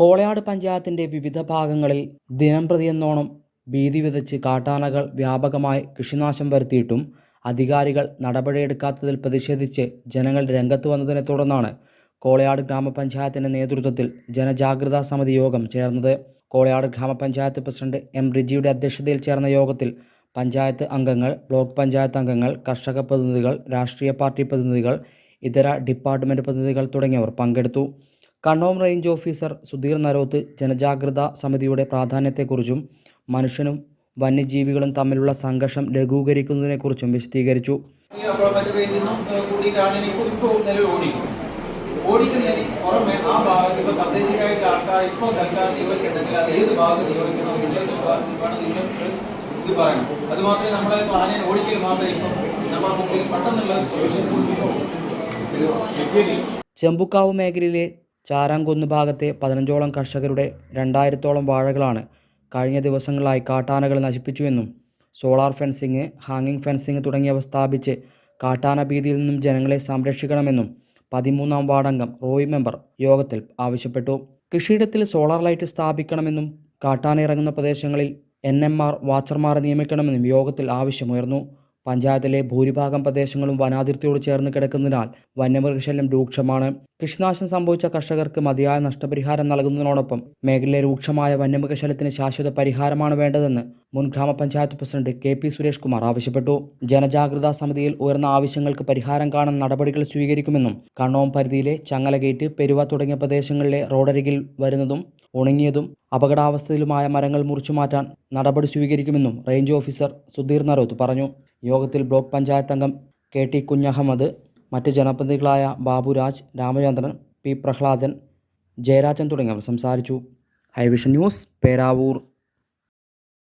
കോളയാട് പഞ്ചായത്തിന്റെ വിവിധ ഭാഗങ്ങളിൽ ദിനം പ്രതിയെന്നോണം ഭീതി വിതച്ച് കാട്ടാനകൾ വ്യാപകമായി കൃഷിനാശം വരുത്തിയിട്ടും അധികാരികൾ നടപടിയെടുക്കാത്തതിൽ പ്രതിഷേധിച്ച് ജനങ്ങൾ രംഗത്ത് വന്നതിനെ തുടർന്നാണ് കോളയാട് ഗ്രാമപഞ്ചായത്തിന്റെ നേതൃത്വത്തിൽ ജനജാഗ്രതാ സമിതി യോഗം ചേർന്നത്. കോളയാട് ഗ്രാമപഞ്ചായത്ത് പ്രസിഡന്റ് എം റിജിയുടെ അധ്യക്ഷതയിൽ ചേർന്ന യോഗത്തിൽ പഞ്ചായത്ത് അംഗങ്ങൾ ബ്ലോക്ക് പഞ്ചായത്ത് അംഗങ്ങൾ കർഷക പ്രതിനിധികൾ രാഷ്ട്രീയ പാർട്ടി പ്രതിനിധികൾ ഇതര ഡിപ്പാർട്ട്മെന്റ് പ്രതിനിധികൾ തുടങ്ങിയവർ പങ്കെടുത്തു. കണ്ണോം റേഞ്ച് ഓഫീസർ സുധീർ നരോത്ത് ജനജാഗ്രത സമിതിയുടെ പ്രാധാന്യത്തെക്കുറിച്ചും മനുഷ്യനും വന്യജീവികളും തമ്മിലുള്ള സംഘർഷം ലഘൂകരിക്കുന്നതിനെക്കുറിച്ചും വിശദീകരിച്ചു. നമ്മളെ ആനയെ ഓടിക്കൽ മാത്രമേ ഇപ്പം നമ്മുടെ മുമ്പിൽ പെട്ടെന്നുള്ള ഒരു ചെമ്പുക്കാവ് മേഖലയിലെ ചാരാങ്കുന്ന് ഭാഗത്തെ പതിനഞ്ചോളം കർഷകരുടെ രണ്ടായിരത്തോളം വാഴകളാണ് കഴിഞ്ഞ ദിവസങ്ങളായി കാട്ടാനകൾ നശിപ്പിച്ചുവെന്നും സോളാർ ഫെൻസിങ് ഹാങ്ങിങ് ഫെൻസിങ് തുടങ്ങിയവ സ്ഥാപിച്ച് കാട്ടാന ഭീതിയിൽ നിന്നും ജനങ്ങളെ സംരക്ഷിക്കണമെന്നും പതിമൂന്നാം വാർഡംഗം റോയ് മെമ്പർ യോഗത്തിൽ ആവശ്യപ്പെട്ടു. കൃഷിയിടത്തിൽ സോളാർ ലൈറ്റ് സ്ഥാപിക്കണമെന്നും കാട്ടാന ഇറങ്ങുന്ന പ്രദേശങ്ങളിൽ എൻ എം ആർ വാച്ചർമാരെ നിയമിക്കണമെന്നും യോഗത്തിൽ ആവശ്യമുയർന്നു. പഞ്ചായത്തിലെ ഭൂരിഭാഗം പ്രദേശങ്ങളും വനാതിർത്തിയോട് ചേർന്ന് കിടക്കുന്നതിനാൽ വന്യമൃഗശല്യം രൂക്ഷമാണ്. കൃഷിനാശം സംഭവിച്ച കർഷകർക്ക് മതിയായ നഷ്ടപരിഹാരം നൽകുന്നതിനോടൊപ്പം മേഖലയിലെ രൂക്ഷമായ വന്യമൃഗശല്യത്തിന് ശാശ്വത പരിഹാരമാണ് വേണ്ടതെന്ന് മുൻ ഗ്രാമപഞ്ചായത്ത് president K P Suresh Kumar ആവശ്യപ്പെട്ടു. ജനജാഗ്രതാ സമിതിയിൽ ഉയർന്ന ആവശ്യങ്ങൾക്ക് പരിഹാരം കാണാൻ നടപടികൾ സ്വീകരിക്കുമെന്നും കണ്ണോം പരിധിയിലെ ചങ്ങലഗേറ്റ് പെരുവ തുടങ്ങിയ പ്രദേശങ്ങളിലെ റോഡരികിൽ വരുന്നതും ഉണങ്ങിയതും അപകടാവസ്ഥയിലുമായ മരങ്ങൾ മുറിച്ചു മാറ്റാൻ നടപടി സ്വീകരിക്കുമെന്നും റേഞ്ച് ഓഫീസർ സുധീർ നരോത്ത് പറഞ്ഞു. യോഗത്തിൽ ബ്ലോക്ക് പഞ്ചായത്ത് അംഗം കെ ടി കുഞ്ഞഹമ്മദ് മറ്റ് ജനപ്രതിനിധികളായ ബാബുരാജ് രാമചന്ദ്രൻ പി പ്രഹ്ലാദൻ ജയരാജൻ തുടങ്ങിയവർ സംസാരിച്ചു. High vision news Peravoor.